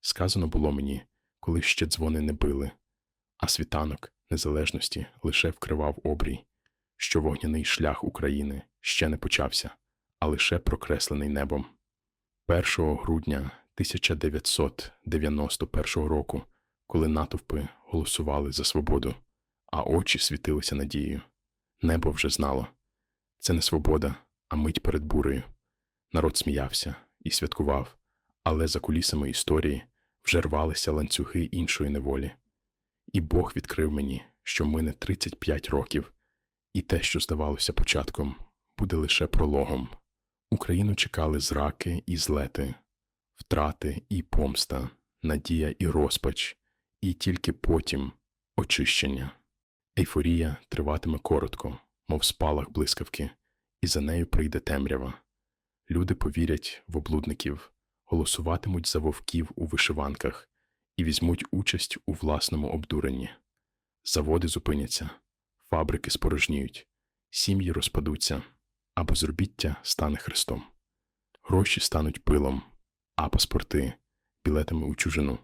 Сказано було мені, коли ще дзвони не били, а світанок незалежності лише вкривав обрій, що вогняний шлях України ще не почався, а лише прокреслений небом. 1 грудня 1991 року, коли натовпи голосували за свободу, а очі світилися надією, небо вже знало це не свобода, а мить перед бурею. Народ сміявся і святкував, але за кулісами історії вже рвалися ланцюги іншої неволі. І Бог відкрив мені, що мине 35 років, і те, що здавалося початком, буде лише прологом. Україну чекали зраки і злети, втрати і помста, надія і розпач, і тільки потім очищення. Ейфорія триватиме коротко, мов спалах блискавки, і за нею прийде темрява. Люди повірять в облудників, голосуватимуть за вовків у вишиванках і візьмуть участь у власному обдуренні. Заводи зупиняться, фабрики спорожніють, сім'ї розпадуться, а безробіття стане хрестом. Гроші стануть пилом, а паспорти білетами у чужину.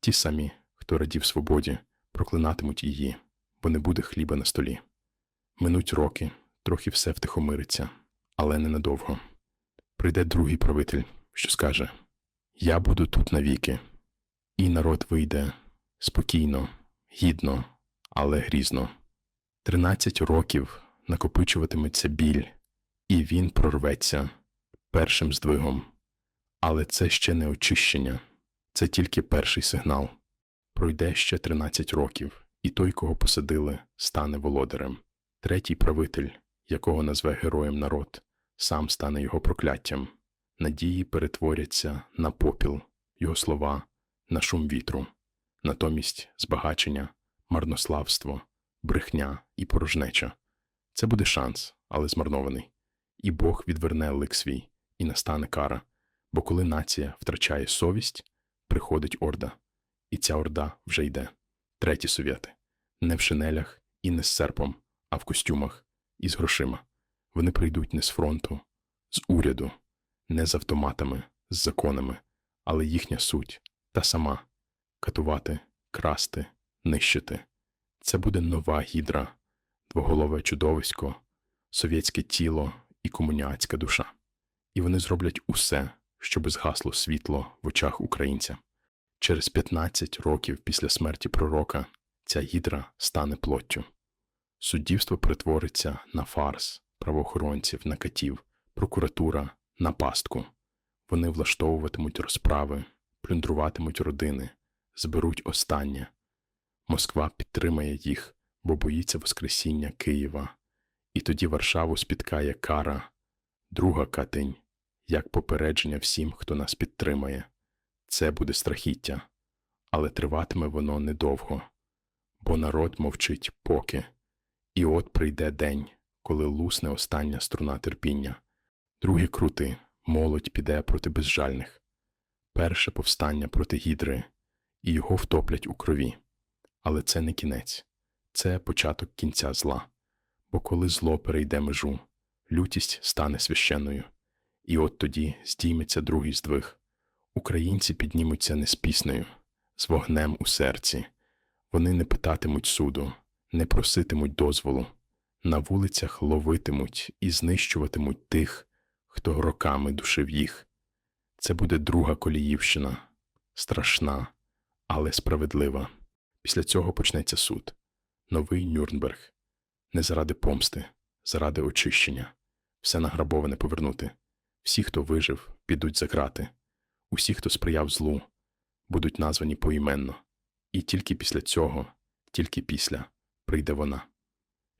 Ті самі, хто радів свободі, проклинатимуть її, бо не буде хліба на столі. Минуть роки, трохи все втихомириться, але ненадовго. Прийде другий правитель, що скаже: Я буду тут навіки, і народ вийде спокійно, гідно, але грізно. Тринадцять років накопичуватиметься біль, і він прорветься першим здвигом. Але це ще не очищення, це тільки перший сигнал. Пройде ще 13 років, і той, кого посадили, стане володарем. Третій правитель, якого назве героєм народ, сам стане його прокляттям. Надії перетворяться на попіл, його слова на шум вітру, натомість збагачення, марнославство, брехня і порожнеча. Це буде шанс, але змарнований. І Бог відверне лик свій, і настане кара. Бо коли нація втрачає совість, приходить орда, і ця орда вже йде. Треті совєти не в шинелях і не з серпом, а в костюмах і з грошима. Вони прийдуть не з фронту, з уряду, не з автоматами, з законами, але їхня суть та сама катувати, красти, нищити. Це буде нова гідра, двоголове чудовисько, совєтське тіло і комуняцька душа. І вони зроблять усе, щоби згасло світло в очах українця. Через 15 років після смерті пророка ця гідра стане плоттю. Суддівство перетвориться на фарс, правоохоронців, на катів, прокуратура на пастку. Вони влаштовуватимуть розправи, плюндруватимуть родини, зберуть останнє. Москва підтримає їх, бо боїться Воскресіння Києва, і тоді Варшаву спіткає кара, друга катень, як попередження всім, хто нас підтримає. Це буде страхіття, але триватиме воно недовго, бо народ мовчить поки. І от прийде день, коли лусне остання струна терпіння. Другі крути, молодь піде проти безжальних. Перше повстання проти гідри, і його втоплять у крові. Але це не кінець, це початок кінця зла. Бо коли зло перейде межу, лютість стане священною. І от тоді здійметься другий здвиг. Українці піднімуться не з піснею, з вогнем у серці. Вони не питатимуть суду, не проситимуть дозволу. На вулицях ловитимуть і знищуватимуть тих, хто роками душив їх. Це буде друга коліївщина, страшна, але справедлива. Після цього почнеться суд. Новий Нюрнберг. Не заради помсти, заради очищення. Все награбоване повернути. Всі, хто вижив, підуть за грати. Усі, хто сприяв злу, будуть названі поіменно. І тільки після цього, тільки після, прийде вона.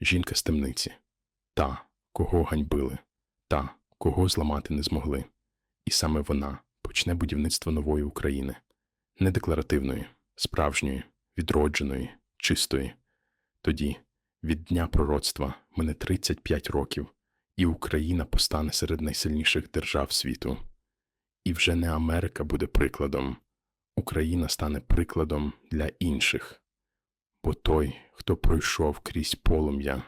Жінка з темниці. Та, кого ганьбили, та, кого зламати не змогли. І саме вона почне будівництво нової України. Не декларативної, справжньої, відродженої, чистої. Тоді, від дня пророцтва, мине 35 років, і Україна постане серед найсильніших держав світу. І вже не Америка буде прикладом, Україна стане прикладом для інших. Бо той, хто пройшов крізь полум'я,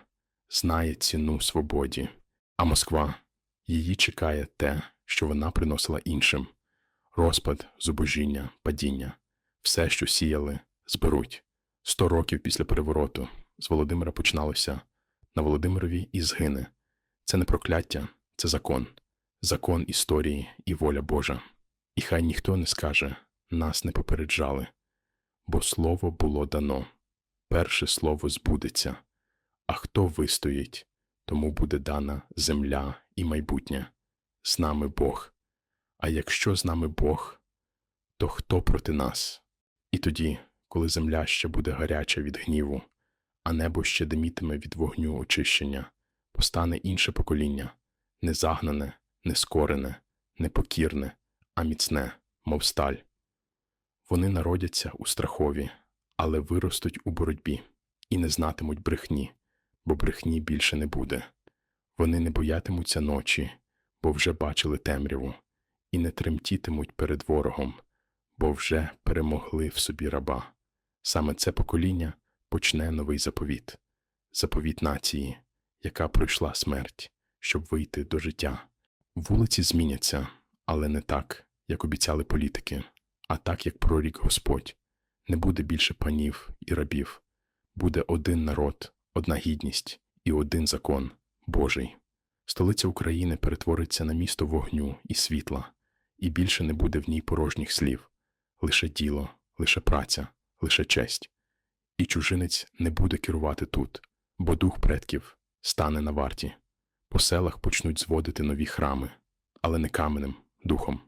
знає ціну свободі, а Москва її чекає те, що вона приносила іншим. Розпад, зубожіння, падіння, все, що сіяли, зберуть. Сто років після перевороту з Володимира починалося. На Володимирові і згине. Це не прокляття, це закон, закон історії і воля Божа. І хай ніхто не скаже, нас не попереджали, бо слово було дано, перше слово збудеться, а хто вистоїть, тому буде дана земля і майбутнє. З нами Бог. А якщо з нами Бог, то хто проти нас? І тоді, коли земля ще буде гаряча від гніву, а небо ще димітиме від вогню очищення, постане інше покоління, не загнане, не скорене, не покірне, а міцне, мов сталь. Вони народяться у страхові, але виростуть у боротьбі і не знатимуть брехні, бо брехні більше не буде. Вони не боятимуться ночі, бо вже бачили темряву, і не тремтітимуть перед ворогом, бо вже перемогли в собі раба. Саме це покоління почне новий заповіт, заповіт нації, яка пройшла смерть, щоб вийти до життя. Вулиці зміняться, але не так, як обіцяли політики, а так, як прорік Господь. Не буде більше панів і рабів, буде один народ, одна гідність і один закон Божий. Столиця України перетвориться на місто вогню і світла, і більше не буде в ній порожніх слів лише діло, лише праця, лише честь. І чужинець не буде керувати тут, бо дух предків стане на варті. По селах почнуть зводити нові храми, але не каменем, духом.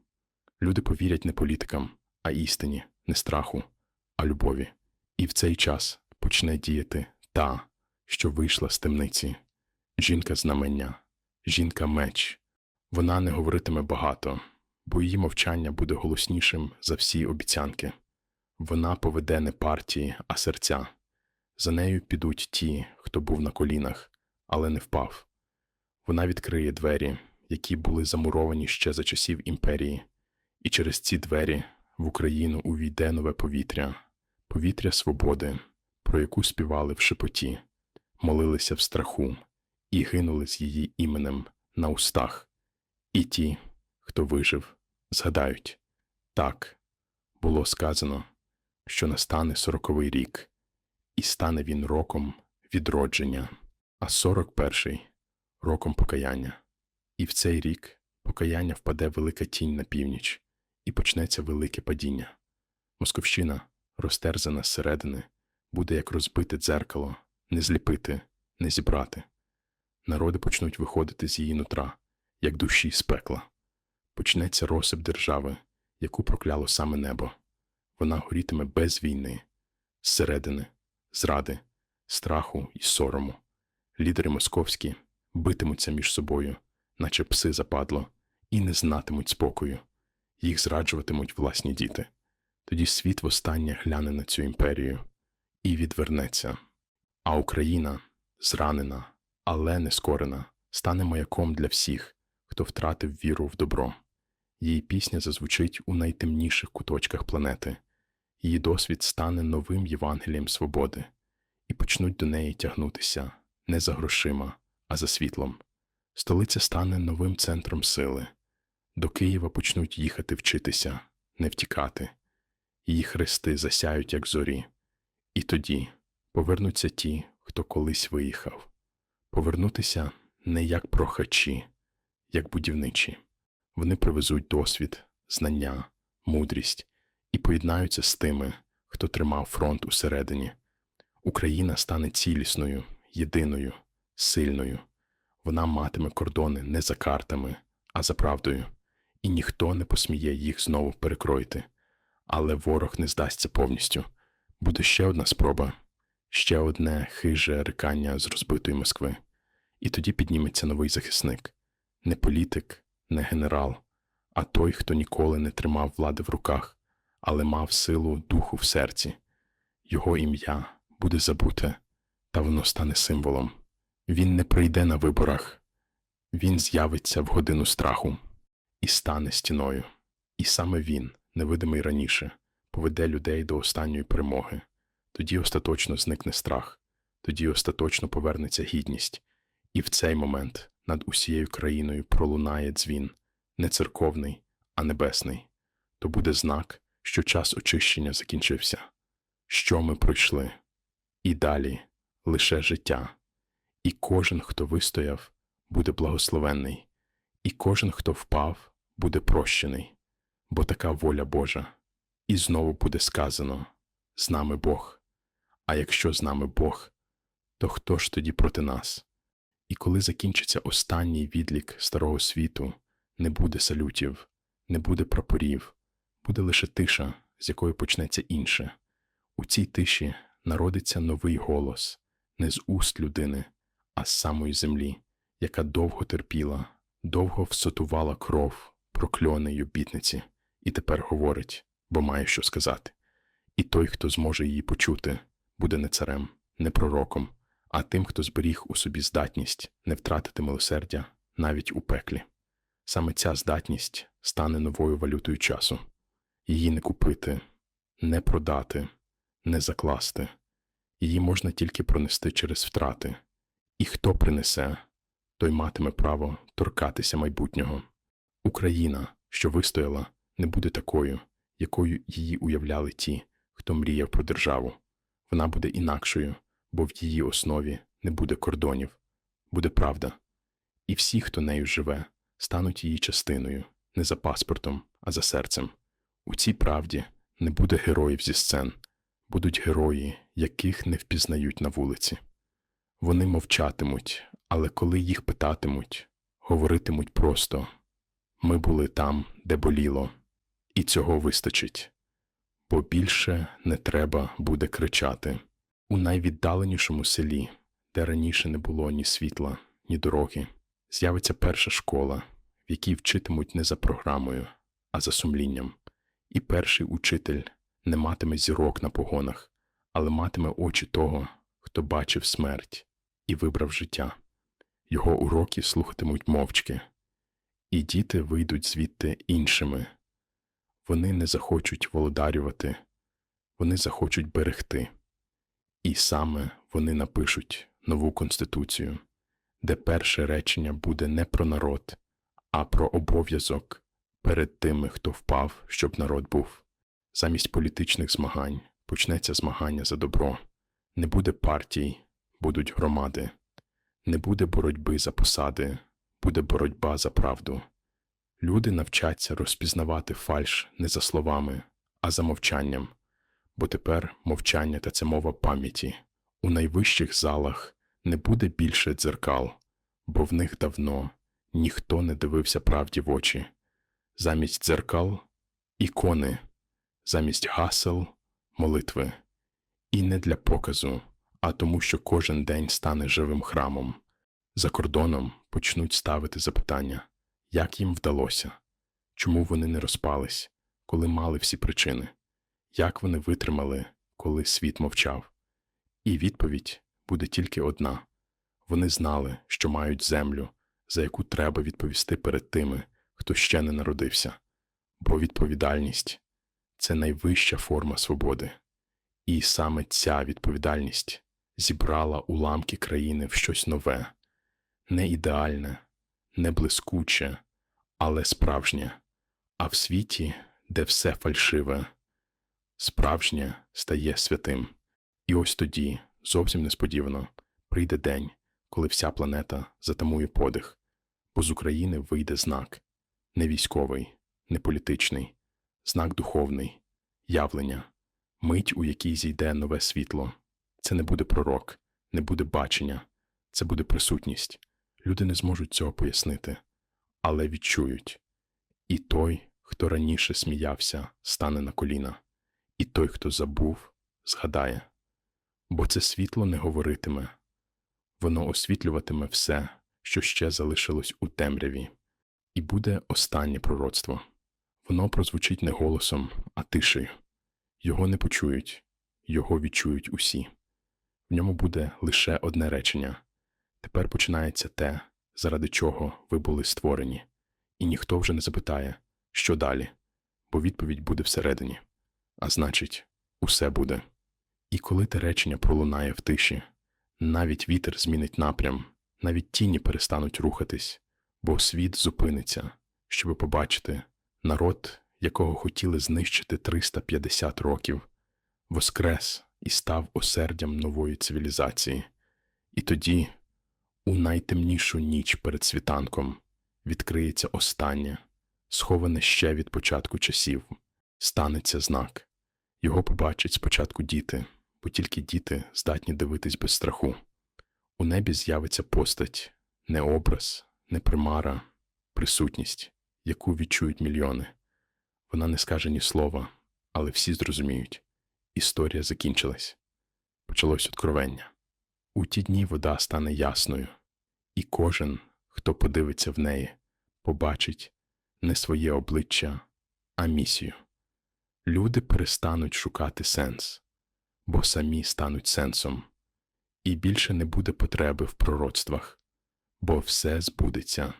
Люди повірять не політикам, а істині, не страху, а любові. І в цей час почне діяти та, що вийшла з темниці. Жінка знамення, жінка меч. Вона не говоритиме багато, бо її мовчання буде голоснішим за всі обіцянки. Вона поведе не партії, а серця. За нею підуть ті, хто був на колінах, але не впав. Вона відкриє двері, які були замуровані ще за часів імперії, і через ці двері в Україну увійде нове повітря, повітря свободи, про яку співали в шепоті, молилися в страху і гинули з її іменем на устах. І ті, хто вижив, згадають так, було сказано, що настане сороковий рік, і стане він роком відродження, а сорок перший роком покаяння. І в цей рік покаяння впаде велика тінь на північ, і почнеться велике падіння. Московщина, розтерзана зсередини, буде як розбите дзеркало, не зліпити, не зібрати. Народи почнуть виходити з її нутра, як душі з пекла. Почнеться розсип держави, яку прокляло саме небо. Вона горітиме без війни, зсередини, зради, страху і сорому. Лідери московські битимуться між собою, наче пси западло, і не знатимуть спокою. Їх зраджуватимуть власні діти. Тоді світ востаннє гляне на цю імперію і відвернеться. А Україна, зранена, але не скорена, стане маяком для всіх, хто втратив віру в добро. Її пісня зазвучить у найтемніших куточках планети, її досвід стане новим Євангелієм свободи, і почнуть до неї тягнутися не за грошима, а за світлом. Столиця стане новим центром сили. До Києва почнуть їхати вчитися, не втікати. Її хрести засяють, як зорі. І тоді повернуться ті, хто колись виїхав. Повернутися не як прохачі, як будівничі. Вони привезуть досвід, знання, мудрість і поєднаються з тими, хто тримав фронт усередині. Україна стане цілісною, єдиною, сильною. Вона матиме кордони не за картами, а за правдою, і ніхто не посміє їх знову перекроїти. Але ворог не здасться повністю. Буде ще одна спроба, ще одне хиже рикання з розбитої Москви. І тоді підніметься новий захисник не політик, не генерал, а той, хто ніколи не тримав влади в руках, але мав силу духу в серці. Його ім'я буде забуте, та воно стане символом. Він не прийде на виборах, він з'явиться в годину страху і стане стіною. І саме він, невидимий раніше, поведе людей до останньої перемоги. Тоді остаточно зникне страх, тоді остаточно повернеться гідність, і в цей момент над усією країною пролунає дзвін не церковний, а небесний. то буде знак, що час очищення закінчився, що ми пройшли, і далі лише життя. І кожен, хто вистояв, буде благословенний, і кожен, хто впав, буде прощений, бо така воля Божа. І знову буде сказано з нами Бог. А якщо з нами Бог, то хто ж тоді проти нас? І коли закінчиться останній відлік старого світу, не буде салютів, не буде прапорів, буде лише тиша, з якої почнеться інше. У цій тиші народиться новий голос не з уст людини, а з самої землі, яка довго терпіла, довго всотувала кров, прокльони й обітниці, і тепер говорить, бо має що сказати. І той, хто зможе її почути, буде не царем, не пророком, а тим, хто зберіг у собі здатність не втратити милосердя навіть у пеклі. Саме ця здатність стане новою валютою часу. Її не купити, не продати, не закласти. Її можна тільки пронести через втрати. І хто принесе, той матиме право торкатися майбутнього. Україна, що вистояла, не буде такою, якою її уявляли ті, хто мріяв про державу. Вона буде інакшою, бо в її основі не буде кордонів, буде правда. І всі, хто нею живе, стануть її частиною, не за паспортом, а за серцем. У цій правді не буде героїв зі сцен, будуть герої, яких не впізнають на вулиці. Вони мовчатимуть, але коли їх питатимуть, говоритимуть просто ми були там, де боліло, і цього вистачить. Бо більше не треба буде кричати. У найвіддаленішому селі, де раніше не було ні світла, ні дороги, з'явиться перша школа, в якій вчитимуть не за програмою, а за сумлінням. І перший учитель не матиме зірок на погонах, але матиме очі того, хто бачив смерть і вибрав життя. Його уроки слухатимуть мовчки, і діти вийдуть звідти іншими. Вони не захочуть володарювати, вони захочуть берегти. І саме вони напишуть нову конституцію, де перше речення буде не про народ, а про обов'язок перед тими, хто впав, щоб народ був. Замість політичних змагань почнеться змагання за добро. Не буде партій, будуть громади. Не буде боротьби за посади, буде боротьба за правду. Люди навчаться розпізнавати фальш не за словами, а за мовчанням, бо тепер мовчання та це мова пам'яті. У найвищих залах не буде більше дзеркал, бо в них давно ніхто не дивився правді в очі. Замість дзеркал ікони, замість гасел молитви. І не для показу, а тому, що кожен день стане живим храмом. За кордоном почнуть ставити запитання, як їм вдалося, чому вони не розпались, коли мали всі причини, як вони витримали, коли світ мовчав. І відповідь буде тільки одна вони знали, що мають землю, за яку треба відповісти перед тими, хто ще не народився, бо відповідальність це найвища форма свободи. І саме ця відповідальність зібрала уламки країни в щось нове, не ідеальне, не блискуче, але справжнє, а в світі, де все фальшиве, справжнє стає святим. І ось тоді, зовсім несподівано, прийде день, коли вся планета затамує подих, бо з України вийде знак не військовий, не політичний, знак духовний, явлення, мить, у якій зійде нове світло. Це не буде пророк, не буде бачення, це буде присутність. Люди не зможуть цього пояснити, але відчують. І той, хто раніше сміявся, стане на коліна, і той, хто забув, згадає. Бо це світло не говоритиме, воно освітлюватиме все, що ще залишилось у темряві, і буде останнє пророцтво. Воно прозвучить не голосом, а тишею. Його не почують, його відчують усі. В ньому буде лише одне речення тепер починається те, заради чого ви були створені, і ніхто вже не запитає, що далі, бо відповідь буде всередині, а значить, усе буде. І коли те речення пролунає в тиші, навіть вітер змінить напрям, навіть тіні перестануть рухатись, бо світ зупиниться, щоби побачити народ, якого хотіли знищити 350 років, воскрес і став осердям нової цивілізації. І тоді, у найтемнішу ніч перед світанком, відкриється останнє, сховане ще від початку часів, станеться знак. Його побачать спочатку діти, бо тільки діти здатні дивитись без страху. У небі з'явиться постать, не образ, не примара, присутність, яку відчують мільйони. Вона не скаже ні слова, але всі зрозуміють. Історія закінчилась. Почалось откровення. У ті дні вода стане ясною, і кожен, хто подивиться в неї, побачить не своє обличчя, а місію. Люди перестануть шукати сенс, бо самі стануть сенсом, і більше не буде потреби в пророцтвах, бо все збудеться.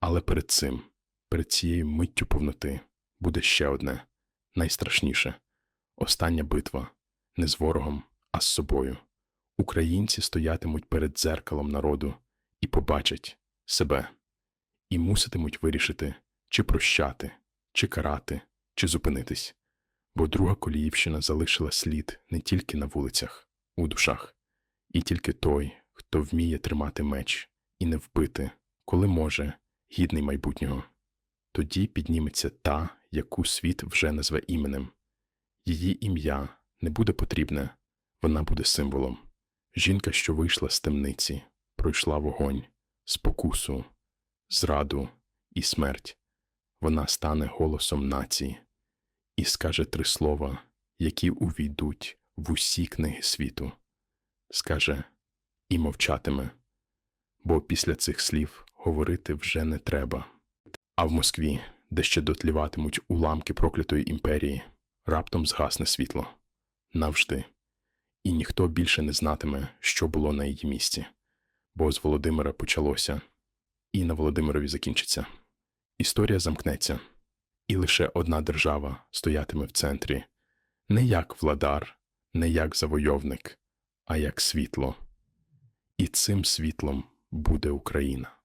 Але перед цим, перед цією миттю повноти, буде ще одне найстрашніше остання битва не з ворогом, а з собою. Українці стоятимуть перед дзеркалом народу побачать себе, і муситимуть вирішити, чи прощати, чи карати, чи зупинитись. Бо друга Коліївщина залишила слід не тільки на вулицях, у душах, і тільки той, хто вміє тримати меч і не вбити, коли може, гідний майбутнього. Тоді підніметься та, яку світ вже назве іменем. Її ім'я не буде потрібне, вона буде символом. Жінка, що вийшла з темниці, пройшла вогонь, спокусу, зраду і смерть. Вона стане голосом нації і скаже три слова, які увійдуть в усі книги світу. Скаже і мовчатиме, бо після цих слів говорити вже не треба. А в Москві, де ще дотліватимуть уламки проклятої імперії, раптом згасне світло навжди, і ніхто більше не знатиме, що було на її місці, бо з Володимира почалося, і на Володимирові закінчиться. Історія замкнеться, і лише одна держава стоятиме в центрі, не як владар, не як завойовник, а як світло. І цим світлом буде Україна.